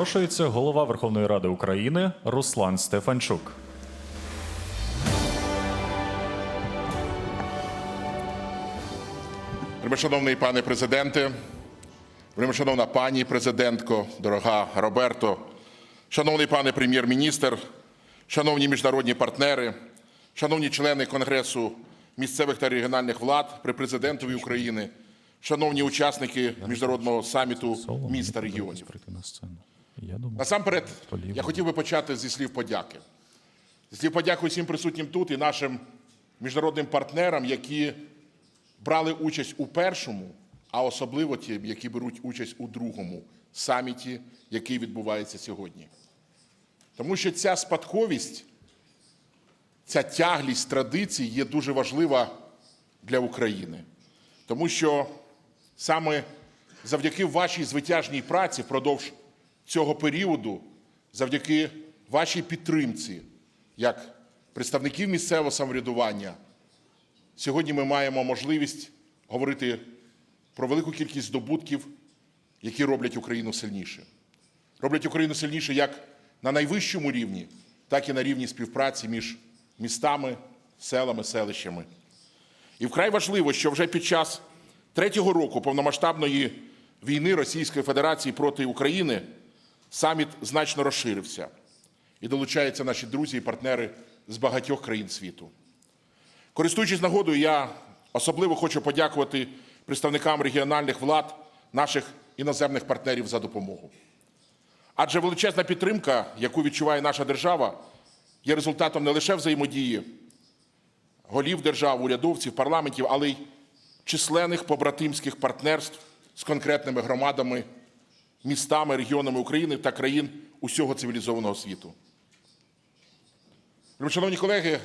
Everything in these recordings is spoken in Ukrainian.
Запрошується голова Верховної Ради України Руслан Стефанчук. Вельмишановний пане президенте, вельмишановна пані президентко, дорога Роберто, шановний пане прем'єр-міністр, шановні міжнародні партнери, шановні члени Конгресу місцевих та регіональних влад при президентові України, шановні учасники міжнародного саміту міст та регіонів. Я думаю, Насамперед, Полівно. я хотів би почати зі слів подяки. Зі слів подяки всім присутнім тут і нашим міжнародним партнерам, які брали участь у першому, а особливо ті, які беруть участь у другому саміті, який відбувається сьогодні. Тому що ця спадковість, ця тяглість традицій є дуже важлива для України. Тому що саме завдяки вашій звитяжній праці впродовж цього періоду, завдяки вашій підтримці, як представників місцевого самоврядування, сьогодні ми маємо можливість говорити про велику кількість здобутків, які роблять Україну сильніше. Роблять Україну сильніше як на найвищому рівні, так і на рівні співпраці між містами, селами, селищами. І вкрай важливо, що вже під час третього року повномасштабної війни Російської Федерації проти України саміт значно розширився і долучаються наші друзі і партнери з багатьох країн світу. Користуючись нагодою, я особливо хочу подякувати представникам регіональних влад наших іноземних партнерів за допомогу. Адже величезна підтримка, яку відчуває наша держава, є результатом не лише взаємодії голів держав, урядовців, парламентів, але й численних побратимських партнерств з конкретними громадами, містами, регіонами України та країн усього цивілізованого світу. Шановні колеги,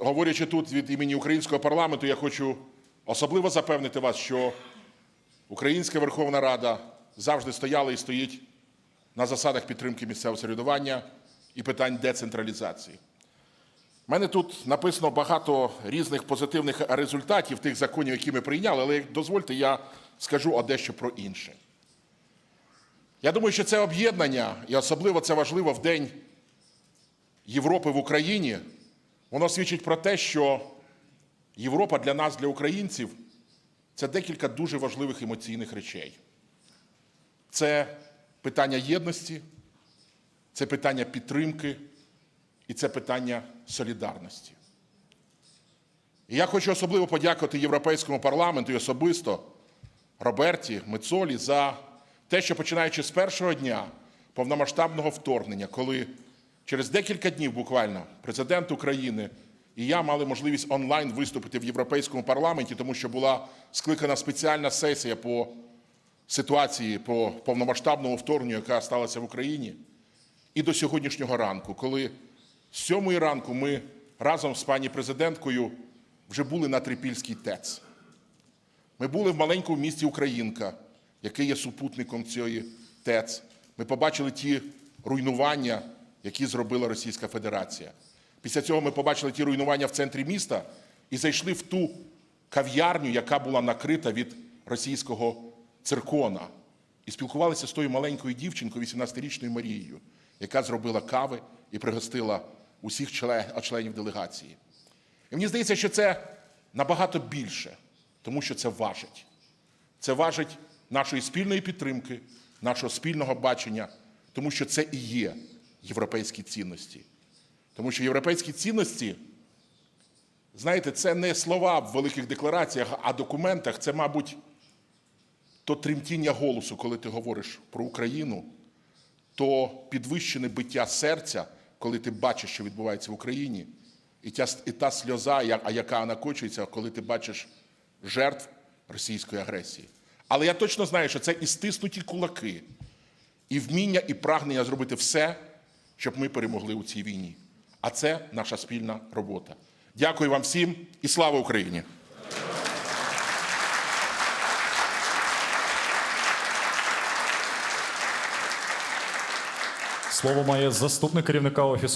говорячи тут від імені українського парламенту, я хочу особливо запевнити вас, що Українська Верховна Рада завжди стояла і стоїть на засадах підтримки місцевого самоврядування і питань децентралізації. У мене тут написано багато різних позитивних результатів тих законів, які ми прийняли, але дозвольте, я скажу дещо про інше. Я думаю, що це об'єднання, і особливо це важливо в День Європи в Україні, воно свідчить про те, що Європа для нас, для українців, це декілька дуже важливих емоційних речей. Це питання єдності, це питання підтримки і це питання солідарності. І я хочу особливо подякувати Європейському парламенту і особисто Роберті Мецолі за те, що починаючи з першого дня повномасштабного вторгнення, коли через декілька днів буквально президент України і я мали можливість онлайн виступити в Європейському парламенті, тому що була скликана спеціальна сесія по ситуації по повномасштабному вторгненню, яка сталася в Україні, і до сьогоднішнього ранку, коли з сьомої ранку ми разом з пані президенткою вже були на Трипільській ТЕЦ. Ми були в маленькому місті Українка, яке є супутником цієї ТЕЦ. Ми побачили ті руйнування, які зробила Російська Федерація. Після цього ми побачили ті руйнування в центрі міста і зайшли в ту кав'ярню, яка була накрита від російського циркона. І спілкувалися з тою маленькою дівчинкою, 18-річною Марією, яка зробила кави і пригостила усіх членів делегації. І мені здається, що це набагато більше, тому що це важить. Це важить нашої спільної підтримки, нашого спільного бачення, тому що це і є європейські цінності. Тому що європейські цінності, знаєте, це не слова в великих деклараціях, а документах. Це, мабуть, то тремтіння голосу, коли ти говориш про Україну, то підвищене биття серця, коли ти бачиш, що відбувається в Україні, і та, і та сльоза, яка накочується, коли ти бачиш жертв російської агресії. Але я точно знаю, що це і стиснуті кулаки, і вміння, і прагнення зробити все, щоб ми перемогли у цій війні. А це наша спільна робота. Дякую вам всім і слава Україні! Слово має заступник керівника офісу.